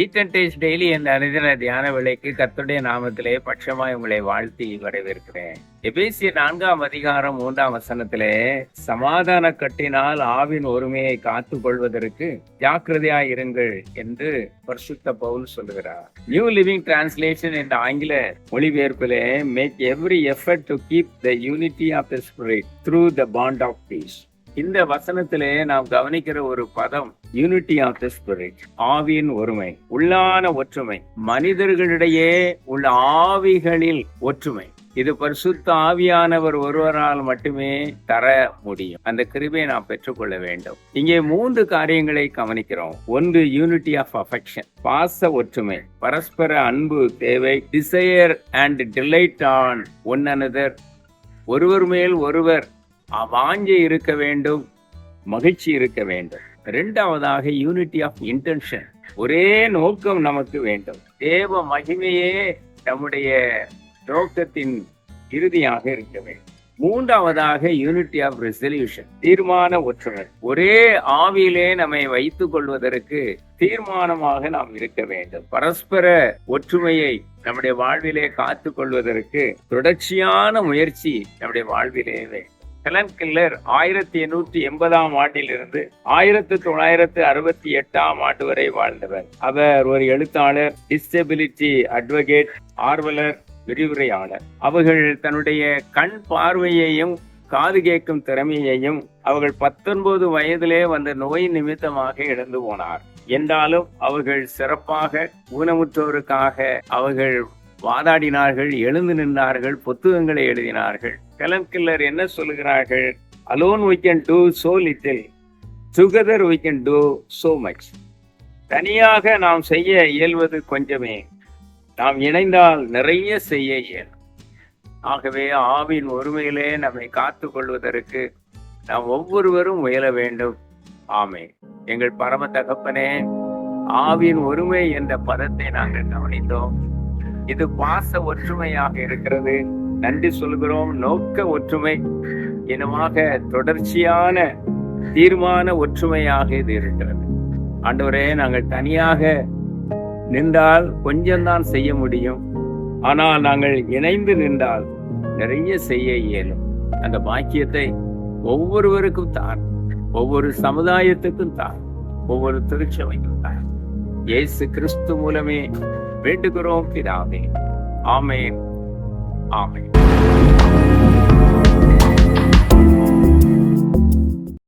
Eat and taste daily இந்த அனுதின தியான விலைக்கு கத்துடைய நாமத்திலே பட்சமாய் உங்களை வாழ்த்தி வரவேற்கிறேன். எபேசிய நான்காம் அதிகாரம் மூன்றாம் வசனத்திலே சமாதான கட்டினால் ஆவின் ஒருமையை காத்து கொள்வதற்கு ஜாக்கிரதையா இருங்கள் என்று பரிசுத்த பவுல் சொல்லுகிறார். நியூ லிவிங் டிரான்ஸ்லேஷன் என்ற ஆங்கில மொழிபெயர்ப்பிலே make every effort to keep the unity of the spirit through the bond of peace இந்த வசனத்திலே நாம் கவனிக்கிற ஒரு பதம் யூனிட்டி ஆஃப் த ஸ்பிரிட் ஆவியின் ஒருமை உள்ளான ஒற்றுமை மனிதர்களிடையே உள்ள ஆவிகளில் ஒற்றுமை. இது பரிசுத்த ஆவியானவர் ஒருவரால் மட்டுமே தர முடியும். அந்த கிருபையை நாம் பெற்றுக்கொள்ள வேண்டும். இங்கே மூன்று காரியங்களை கவனிக்கிறோம். ஒன்று யூனிட்டி ஆஃப் அஃபெக்ஷன் பாச ஒற்றுமை பரஸ்பர அன்பு தேவை desire and delight on one another ஒருவர் மேல் ஒருவர் வாஞ்சை இருக்க வேண்டும் மகிழ்ச்சி இருக்க வேண்டும். ரெண்டாவதாக யூனிட்டி ஆஃப் இன்டென்ஷன் ஒரே நோக்கம் நமக்கு வேண்டும். தேவ மகிமையே நம்முடைய நோக்கத்தின் இறுதியாக இருக்க வேண்டும். மூன்றாவதாக யூனிட்டி ஆஃப் ரெசல்யூஷன் தீர்மான ஒற்றுமை. ஒரே ஆவியிலே நம்மை வைத்துக் கொள்வதற்கு தீர்மானமாக நாம் இருக்க வேண்டும். பரஸ்பர ஒற்றுமையை நம்முடைய வாழ்விலே காத்துக் கொள்வதற்கு தொடர்ச்சியான முயற்சி நம்முடைய வாழ்விலே வேண்டும். ஹெலன் கில்லர் ஆயிரத்தி எண்ணூற்றி எண்பதாம் ஆண்டிலிருந்து ஆயிரத்தி தொள்ளாயிரத்து அறுபத்தி எட்டாம் ஆண்டு வரை வாழ்ந்தவர். அவர் ஒரு எழுத்தாளர் டிஸ்டபிலிட்டி அட்வொகேட் ஆர்வலர் விரிவுரையாளர். அவர்கள் தன்னுடைய கண் பார்வையையும் காது கேட்கும் திறமையையும் அவர்கள் பத்தொன்பது வயதிலே வந்த நோய் நிமித்தமாக இழந்து போனார். என்றாலும் அவர்கள் சிறப்பாக ஊனமுற்றோருக்காக அவர்கள் வாதாடினார்கள் எழுந்து நின்றார்கள் புத்தகங்களை எழுதினார்கள். கலம் கில்லர் என்ன சொல்லுகிறார்கள் alone we can do so little together we can do so much தனியாக நாம் செய்ய இயல்வது கொஞ்சமே. நாம் இணைந்தால் நிறைய செய்ய இயலும். ஆகவே ஆவின் ஒருமையிலே நம்மை காத்து கொள்வதற்கு நாம் ஒவ்வொருவரும் முயல வேண்டும். ஆமே எங்கள் பரம தகப்பனே ஆவின் ஒருமை என்ற பதத்தை நாங்கள் கவனித்தோம். இது பாச ஒற்றுமையாக இருக்கிறது. நன்றி சொல்கிறோம். நோக்க ஒற்றுமை. இனமாக தொடர்ச்சியான தீர்மான ஒற்றுமையாக இது இருக்கிறது. ஆண்டவரே நாங்கள் தனியாக நின்றால் கொஞ்சம்தான் செய்ய முடியும். ஆனால் நாங்கள் இணைந்து நின்றால் நிறைய செய்ய இயலும். அந்த பாக்கியத்தை ஒவ்வொருவருக்கும் தான் ஒவ்வொரு சமுதாயத்துக்கும் தான் ஒவ்வொரு திருச்சபைக்கும் தான் இயேசு கிறிஸ்து மூலமே வேண்டுகிறோம் பிதாவே. ஆமேன். ஆமேன்.